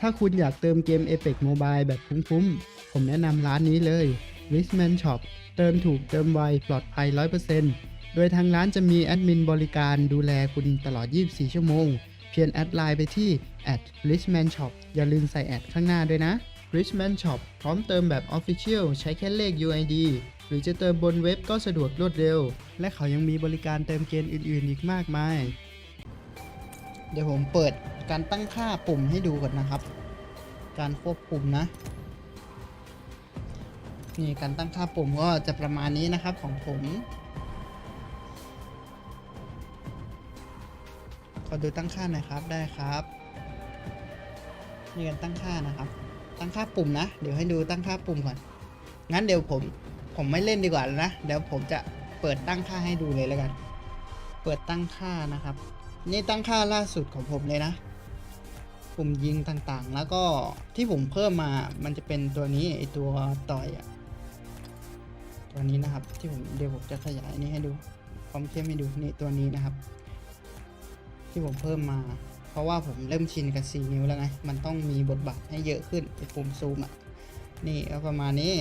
ถ้าคุณอยากเติมเกม Apex Mobile แบบคุ้มๆ ผมแนะนำร้านนี้เลย Richman Shop เติมถูกเติมไว ปลอดภัย 100%โดยทางร้านจะมีแอดมินบริการดูแลคุณตลอด 24 ชั่วโมง เพียงแอดไลน์ไปที่ @richman shop อย่าลืมใส่แอดข้างหน้าด้วยนะ Richman Shop พร้อมเติมแบบ Official ใช้แค่เลข UID หรือจะเติมบนเว็บก็สะดวกรวดเร็ว และเขายังมีบริการเติมเกมอื่นๆ อีกมากมาย เดี๋ยวผมเปิดการตั้งค่าปุ่มให้ดูก่อนนะครับ การควบคุมนะ นี่การตั้งค่าปุ่มก็จะประมาณนี้นะครับของผมขอดูตั้งค่าหน่อยครับได้ครับนี่การตั้งค่านะครับ ตั้งค่าปุ่มนะ เดี๋ยวให้ดูตั้งค่าปุ่มก่อน งั้นเดี๋ยวผมผมไม่เล่นดีกว่านะ เดี๋ยวผมจะเปิดตั้งค่าให้ดูเลยแล้วกัน เปิดตั้งค่านะครับ นี่ตั้งค่าล่าสุดของผมเลยนะปุ่มยิงต่างๆ แล้วก็ที่ผมเพิ่มมา มันจะเป็นตัวนี้ไอตัวต่อยอะตัวนี้นะครับ ที่ผมเดี๋ยวผมจะขยายนี่ให้ดูความเข้มให้ดูนี่ตัวนี้นะครับ ที่ผมเพิ่มมา เพราะว่าผมเริ่มชินกับ 4 นิ้วแล้วไง มันต้องมีบทบาทให้เยอะขึ้นไอปุ่มซูมอะนี่ก็ประมาณนี้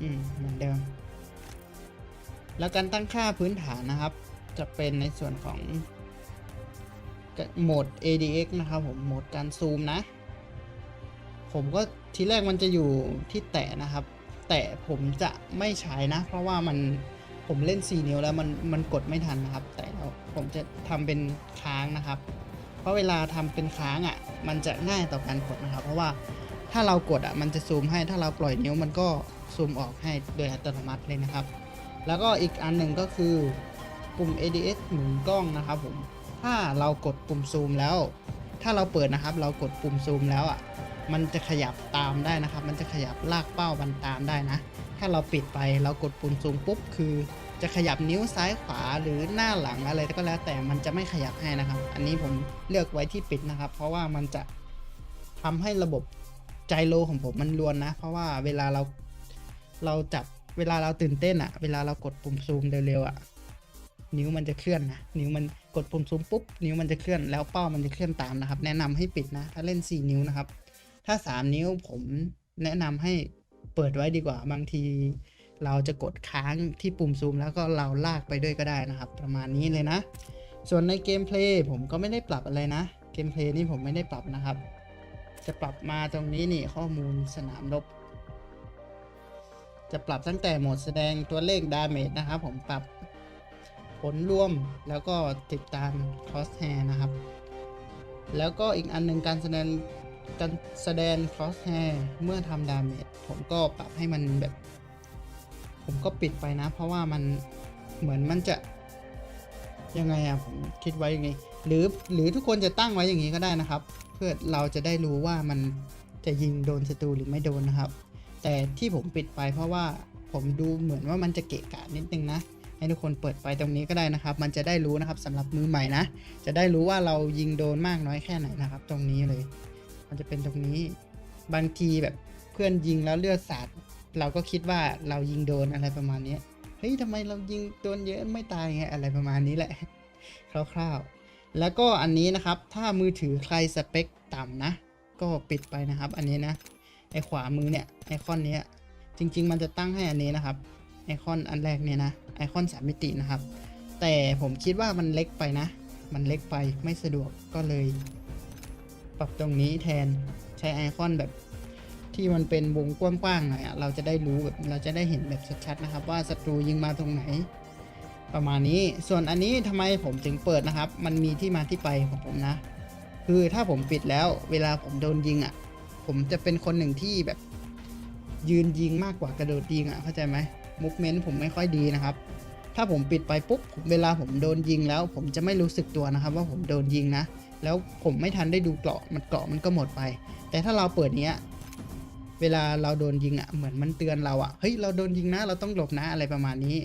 อืมเหมือนเดิม แล้วการตั้งค่าพื้นฐานนะครับ จะเป็นในส่วนของโหมด ADX นะครับผม โหมดการซูมนะ ผมก็ทีแรกมันจะอยู่ที่แตะนะครับ แต่ผมจะไม่ใช้นะ เพราะว่ามันผมเล่น 4 นิ้วแล้วมันมันกดไม่ทันนะครับ แต่แล้วผมจะทำเป็นค้างนะครับ เพราะเวลาทำเป็นค้างอะ่ะ มันจะง่ายต่อการกดนะครับ เพราะว่าถ้าเรากดอะ่ะมันจะซูมให้ ถ้าเราปล่อยนิ้วมันก็ซูมออกให้โดยอัตโนมัติเลยนะครับ แล้วก็อีกอันหนึ่งก็คือปุ่ม ADS หมุนกล้องนะครับผมถ้าเรากดปุ่มซูมแล้ว ถ้าเราเปิดนะครับ เรากดปุ่มซูมแล้วอะมันจะขยับตามได้นะครับ มันจะขยับลากเป้ามันตามได้นะ ถ้าเราปิดไปเรากดปุ่มซูมปุ๊บคือ จะขยับนิ้วซ้ายขวาหรือหน้าหลังอะไรก็แล้วแต่มันจะไม่ขยับให้นะครับ อันนี้ผมเลือกไว้ที่ปิดนะครับ เพราะว่ามันจะทำให้ระบบไจโรของผมมันรวนนะ เพราะว่าเวลาเราเราจับ เวลาเราตื่นเต้นอะเวลาเรากดปุ่มซูมเร็วๆอะนิ้วมันจะเคลื่อนนะ นิ้วมันกดปุ่มซูมปุ๊บ นิ้วมันจะเคลื่อน แล้วเป้ามันจะเคลื่อนตามนะครับ แนะนำให้ปิดนะ ถ้าเล่น 4 นิ้วนะครับ ถ้า 3 นิ้วผมแนะนำให้เปิดไว้ดีกว่า บางที เราจะกดค้างที่ปุ่มซูม แล้วก็เราลากไปด้วยก็ได้นะครับ ประมาณนี้เลยนะ ส่วนในเกมเพลย์ผมก็ไม่ได้ปรับอะไรนะ เกมเพลย์นี่ผมไม่ได้ปรับนะครับ จะปรับมาตรงนี้นี่ข้อมูลสนามรบ จะปรับตั้งแต่โหมดแสดงตัวเลขดาเมจนะครับ ผมปรับผลรวมแล้วก็ติดตาม cross hair นะครับ แล้วก็อีกอันหนึ่งการแสดงการแสดง cross hair เมื่อทำดาเมจผมก็ปรับให้มันแบบ ผมก็ปิดไปนะ เพราะว่ามันเหมือนมันจะยังไงอะผมคิดไว้ยังไงหรือหรือทุกคนจะตั้งไว้อย่างนี้ก็ได้นะครับ เพื่อเราจะได้รู้ว่ามันจะยิงโดนศัตรูหรือไม่โดนนะครับ แต่ที่ผมปิดไปเพราะว่าผมดูเหมือนว่ามันจะเกะกะนิดนึงนะ ให้ทุกคนเปิดไฟตรงนี้ก็ได้นะครับ มันจะได้รู้นะครับสำหรับมือใหม่นะ จะได้รู้ว่าเรายิงโดนมากน้อยแค่ไหนนะครับ ตรงนี้เลย มันจะเป็นตรงนี้บางทีแบบเพื่อนยิงแล้วเลือดสาดเราก็คิดว่าเรายิงโดนอะไรประมาณนี้เฮ้ยทำไมเรายิงโดนเยอะไม่ตายไงอะไรประมาณนี้แหละคร่าวๆแล้วก็อันนี้นะครับถ้ามือถือใครสเปคต่ำนะ ก็ปิดไปนะครับ อันนี้นะ ไอขวามือเนี่ยไอคอนนี้จริง ๆ มันจะตั้งให้อันนี้นะครับไอคอนอันแรกเนี่ยนะไอคอนสามมิตินะครับ แต่ผมคิดว่ามันเล็กไปนะ มันเล็กไปไม่สะดวกก็เลย ปรับตรงนี้แทนใช้ไอคอนแบบที่มันเป็นวงกว้างๆหน่อยเราจะได้รู้แบบเราจะได้เห็นแบบชัดๆนะครับ ว่าศัตรูยิงมาตรงไหน ประมาณนี้ส่วนอันนี้ทำไมผมถึงเปิดนะครับ มันมีที่มาที่ไปของผมนะ คือถ้าผมปิดแล้วเวลาผมโดนยิงอะ่ะ ผมจะเป็นคนหนึ่งที่แบบ ยืนยิงมากกว่ากระโดดยิงอะ่ะเข้าใจไหมมุกเมนต์ผมไม่ค่อยดีนะครับ ถ้าผมปิดไปปุ๊บผมเวลาผมโดนยิงแล้ว ผมจะไม่รู้สึกตัวนะครับ ว่าผมโดนยิงนะ แล้วผมไม่ทันได้ดูเกราะมันเกราะมันก็หมดไป แต่ถ้าเราเปิดเนี้ยเวลาเราโดนยิงอะ่ะเหมือนมันเตือนเราอะ่ะเฮ้ยเราโดนยิงนะเราต้องหลบนะอะไรประมาณนี้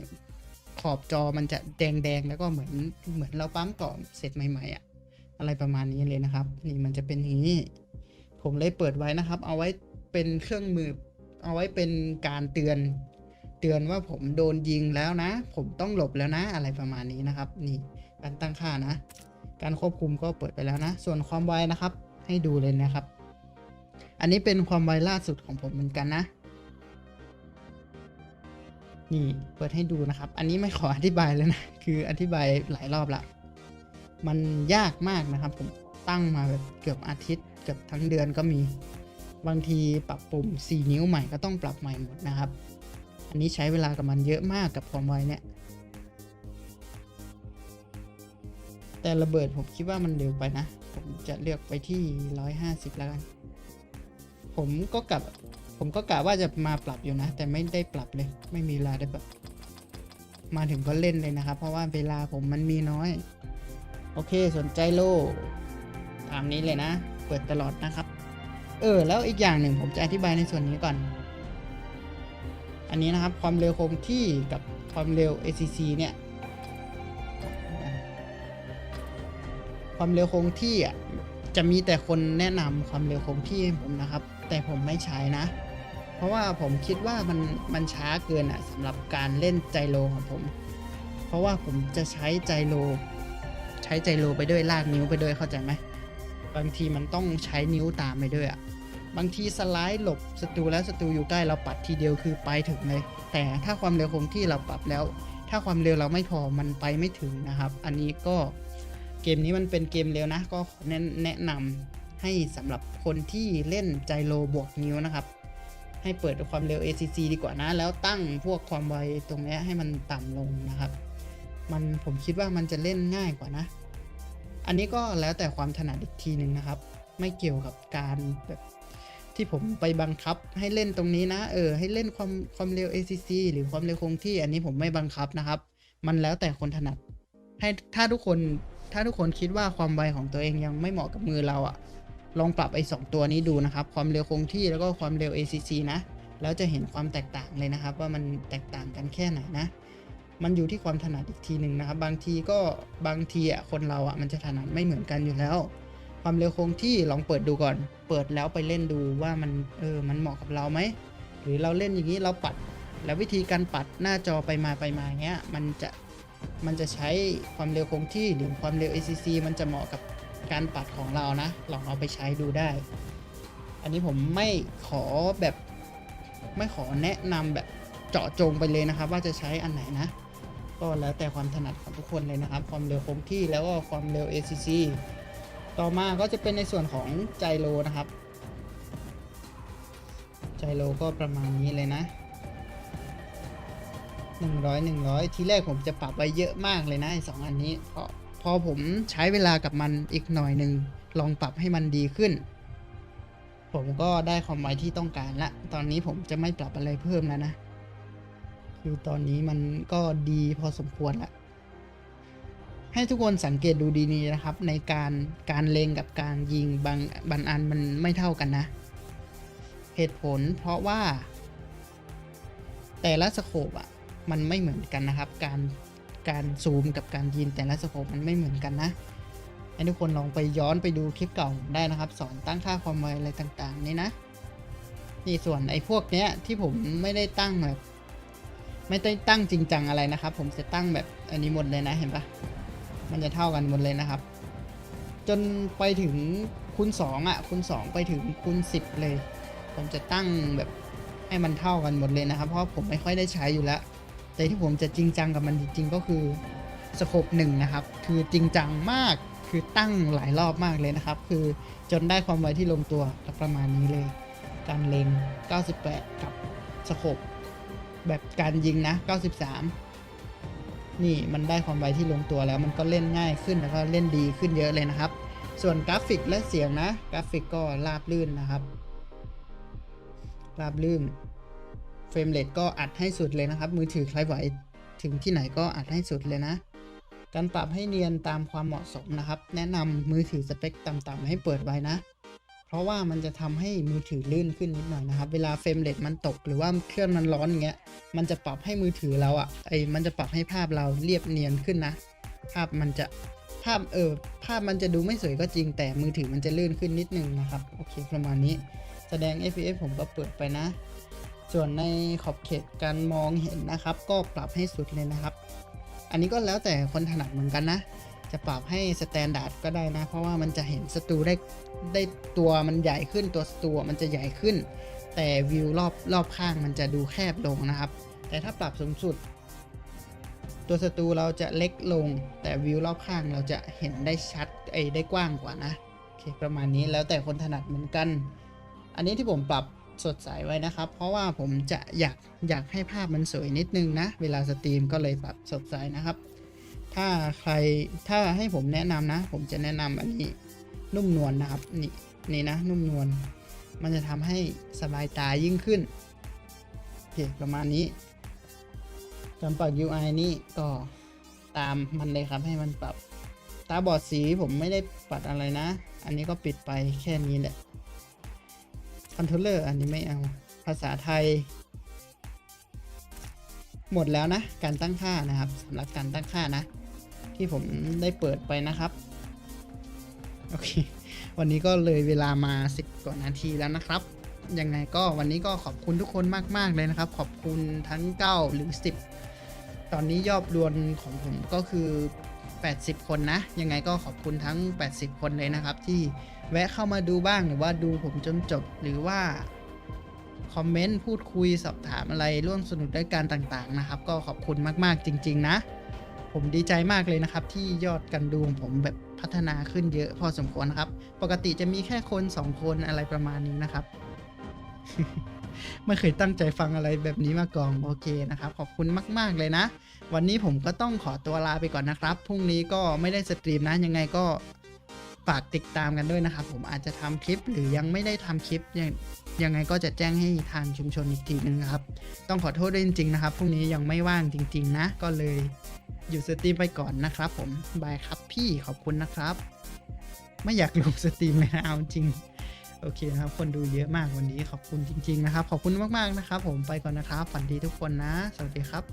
ขอบจอมันจะแดงๆแล้วก็เหมือนเหมือนเราปั๊มเกาะเสร็จใหม่ๆอะ่ะอะไรประมาณนี้เลยนะครับ นี่มันจะเป็นอย่างนี้ ผมเลยเปิดไว้นะครับ เอาไว้เป็นเครื่องมือ เอาไว้เป็นการเตือน เตือนว่าผมโดนยิงแล้วนะ ผมต้องหลบแล้วนะ อะไรประมาณนี้นะครับ นี่การตั้งค่านะ การควบคุมก็เปิดไปแล้วนะ ส่วนความไวนะครับ ให้ดูเลยนะครับ อันนี้เป็นความไวล่าสุดของผมเหมือนกันนะนี่เปิดให้ดูนะครับ อันนี้ไม่ขออธิบายเลยนะ คืออธิบายหลายรอบละ มันยากมากนะครับ ผมตั้งมาแบบเกือบอาทิตย์ เกือบทั้งเดือนก็มี บางทีปรับปุ่ม 4 นิ้วใหม่ก็ต้องปรับใหม่หมดนะครับ อันนี้ใช้เวลากับมันเยอะมากกับความไวเนี่ย แต่ระเบิดผมคิดว่ามันเร็วไปนะ ผมจะเลือกไปที่ 150 แล้วกัน ผมก็กลับผมก็กะว่าจะมาปรับอยู่นะ แต่ไม่ได้ปรับเลย ไม่มีเวลาได้แบบมาถึงก็เล่นเลยนะครับ เพราะว่าเวลาผมมันมีน้อย โอเคสนใจโลตามนี้เลยนะ ปิดตลอดนะครับ เออ แล้วอีกอย่างหนึ่งผมจะอธิบายในส่วนนี้ก่อน อันนี้นะครับความเร็วคงที่กับความเร็ว ACC เนี่ย ความเร็วคงที่อะจะมีแต่คนแนะนำความเร็วคงที่ให้ผมนะครับ แต่ผมไม่ใช้นะ เพราะว่าผมคิดว่ามันมันช้าเกินอะสำหรับการเล่นไจโรของผม เพราะว่าผมจะใช้ไจโรใช้ไจโรไปด้วยลากนิ้วไปด้วยเข้าใจไหม บางทีมันต้องใช้นิ้วตามไปด้วยอะบางทีสไลด์หลบศัตรูแล้วศัตรูอยู่ใกล้เราปัดทีเดียวคือไปถึงเลย แต่ถ้าความเร็วคงที่เราปรับแล้ว ถ้าความเร็วเราไม่พอมันไปไม่ถึงนะครับ อันนี้ก็เกมนี้มันเป็นเกมเร็วนะ ก็แนะแนำให้สำหรับคนที่เล่นไจโรบวกนิ้วนะครับ ให้เปิดความเร็ว ACC ดีกว่านะ แล้วตั้งพวกความไวตรงนี้ให้มันต่ำลงนะครับ มันผมคิดว่ามันจะเล่นง่ายกว่านะ อันนี้ก็แล้วแต่ความถนัดอีกทีหนึ่งนะครับ ไม่เกี่ยวกับการแบบที่ผมไปบังคับให้เล่นตรงนี้นะ เออ ให้เล่นความความเร็ว ACC หรือความเร็วคงที่ อันนี้ผมไม่บังคับนะครับ มันแล้วแต่คนถนัด ให้ถ้าทุกคนถ้าทุกคนคิดว่าความไวของตัวเองยังไม่เหมาะกับมือเราอะลองปรับไอ้สองตัวนี้ดูนะครับ ความเร็วคงที่แล้วก็ความเร็ว ACC นะ แล้วจะเห็นความแตกต่างเลยนะครับ ว่ามันแตกต่างกันแค่ไหนนะ มันอยู่ที่ความถนัดอีกทีหนึ่งนะครับ บางทีก็บางทีอะคนเราอะมันจะถนัดไม่เหมือนกันอยู่แล้ว ความเร็วคงที่ลองเปิดดูก่อน เปิดแล้วไปเล่นดูว่ามันเออมันเหมาะกับเราไหมหรือเราเล่นอย่างนี้เราปัด แล้ววิธีการปัดหน้าจอไปมาไปมาเงี้ยมันจะมันจะใช้ความเร็วคงที่หรือความเร็ว ACC มันจะเหมาะกับการปัดของเรานะ ลองเอาไปใช้ดูได้ อันนี้ผมไม่ขอแบบไม่ขอแนะนำแบบเจาะจงไปเลยนะครับ ว่าจะใช้อันไหนนะ ก็แล้วแต่ความถนัดของทุกคนเลยนะครับ ความเร็วคงที่แล้วก็ความเร็ว ACC ต่อมาก็จะเป็นในส่วนของไจโรนะครับ ไจโรก็ประมาณนี้เลยนะ 100 100 ทีแรกผมจะปรับไว้เยอะมากเลยนะสองอันนี้พอพอผมใช้เวลากับมันอีกหน่อยหนึ่งลองปรับให้มันดีขึ้น ผมก็ได้ความไวที่ต้องการละ ตอนนี้ผมจะไม่ปรับอะไรเพิ่มแล้วนะ คือตอนนี้มันก็ดีพอสมควรละให้ทุกคนสังเกตดูดีนี้นะครับ ในการการเลงกับการยิงบางบางอันมันไม่เท่ากันนะ เหตุผลเพราะว่า แต่ละสโคปอะมันไม่เหมือนกันนะครับ การการซูมกับการยิงแต่ละสโคปมันไม่เหมือนกันนะให้ทุกคนลองไปย้อนไปดูคลิปเก่าได้นะครับ สอนตั้งค่าความไวอะไรต่างๆ นี่นะนี่ส่วนไอ้พวกเนี้ยที่ผมไม่ได้ตั้งแบบ ไม่ได้ตั้งจริงจังอะไรนะครับ ผมจะตั้งแบบอันนี้หมดเลยนะเห็นปะมันจะเท่ากันหมดเลยนะครับ จนไปถึงคูณสองอะคูณสองไปถึงคูณสิบเลย ผมจะตั้งแบบให้มันเท่ากันหมดเลยนะครับ เพราะผมไม่ค่อยได้ใช้อยู่แล้ว แต่ที่ผมจะจริงจังกับมันจริงๆก็คือสโคปหนึ่งนะครับ คือจริงจังมากคือตั้งหลายรอบมากเลยนะครับ คือจนได้ความไวที่ลงตัวประมาณนี้เลย การเลง98 กับสโคป แบบการยิงนะ 93 นี่มันได้ความไวที่ลงตัวแล้ว มันก็เล่นง่ายขึ้นแล้วก็เล่นดีขึ้นเยอะเลยนะครับ ส่วนกราฟิกและเสียงนะ กราฟิกก็ราบลื่นนะครับ ราบลื่น เฟรมเรทก็อัดให้สุดเลยนะครับ มือถือใครไหวถึงที่ไหนก็อัดให้สุดเลยนะการปรับให้เนียนตามความเหมาะสมนะครับ แนะนำมือถือสเปคต่ำๆให้เปิดไว้นะ ราะว่ามันจะทำให้มือถือลื่นขึ้นนิดหน่อยนะครับ เวลาเฟรมเรทมันตกหรือว่าเครื่องมันร้อนอย่างเงี้ย มันจะปรับให้มือถือเราอะ่ะไอมันจะปรับให้ภาพเราเรียบเนียนขึ้นนะ ภาพมันจะภาพเออภาพมันจะดูไม่สวยก็จริงแต่มือถือมันจะลื่นขึ้นนิดนึงนะครับ โอเคประมาณนี้ แสดง FPS ผมก็เปิดไปนะ ส่วนในขอบเขตการมองเห็นนะครับ ก็ปรับให้สุดเลยนะครับ อันนี้ก็แล้วแต่คนถนัดเหมือนกันนะ จะปรับให้สแตนดาร์ดก็ได้นะ เพราะว่ามันจะเห็นสตูได้ได้ตัวมันใหญ่ขึ้นตัวสตูมันจะใหญ่ขึ้น แต่วิวรอบรอบข้างมันจะดูแคบลงนะครับ แต่ถ้าปรับสูงสุด ตัวสตูเราจะเล็กลง แต่วิวรอบข้างเราจะเห็นได้ชัดไอ้ได้กว้างกว่านะโอเคประมาณนี้แล้วแต่คนถนัดเหมือนกัน อันนี้ที่ผมปรับสดใสไว้นะครับ เพราะว่าผมจะอยากอยากให้ภาพมันสวยนิดนึงนะ เวลาสตรีมก็เลยปรับสดใสนะครับ ถ้าใครถ้าให้ผมแนะนำนะ ผมจะแนะนำอันนี้นุ่มนวลนะครับนี่นี่นะนุ่มนวลมันจะทำให้สบายตายิ่งขึ้นโอเคประมาณนี้การปรับ UI นี่ก็ตามมันเลยครับให้มันปรับตาบอดสีผมไม่ได้ปัดอะไรนะ อันนี้ก็ปิดไปแค่นี้แหละคอนโทรลเลอร์อันนี้ไม่เอา ภาษาไทย หมดแล้วนะ การตั้งค่านะครับสำหรับการตั้งค่านะ ที่ผมได้เปิดไปนะครับ โอเค วันนี้ก็เลยเวลามา 10กว่านาทีแล้วนะครับ ยังไงก็วันนี้ก็ขอบคุณทุกคนมาก ๆ เลยนะครับ ขอบคุณทั้ง 9 หรือ 10 ตอนนี้ยอดรวมของผมก็คือ 80 คนนะ ยังไงก็ขอบคุณทั้ง 80 คนเลยนะครับ ที่แวะเข้ามาดูบ้างหรือว่าดูผมจนจบหรือว่าคอมเมนต์ พูดคุยสอบถามอะไรร่วมสนุกด้วยการต่างๆนะครับ ก็ขอบคุณมาก ๆ จริง ๆ นะ ผมดีใจมากเลยนะครับ ที่ยอดการดูของผมแบบพัฒนาขึ้นเยอะพอสมควรนะครับ ปกติจะมีแค่คน2คนอะไรประมาณนี้นะครับ ไม่เคยตั้งใจฟังอะไรแบบนี้มาก่อนโอเคนะครับ ขอบคุณมาก ๆ เลยนะ วันนี้ผมก็ต้องขอตัวลาไปก่อนนะครับพรุ่งนี้ก็ไม่ได้สตรีมนะยังไงก็ฝากติดตามกันด้วยนะครับ ผมอาจจะทำคลิปหรือยังไม่ได้ทำคลิปยัง ยังไงก็จะแจ้งให้ทางชุมชนอีกทีนึงครับ ต้องขอโทษด้วยจริงๆนะครับพรุ่งนี้ยังไม่ว่างจริง ๆ นะ ก็เลยอยู่สตรีมไปก่อนนะครับ ผมบายครับพี่ขอบคุณนะครับ ไม่อยากลงสตรีมเลยนะเอาจริง โอเคนะครับ คนดูเยอะมากวันนี้ขอบคุณจริง ๆ นะครับ ขอบคุณมากๆนะครับ ผมไปก่อนนะครับฝันดีทุกคนนะ สวัสดีครับ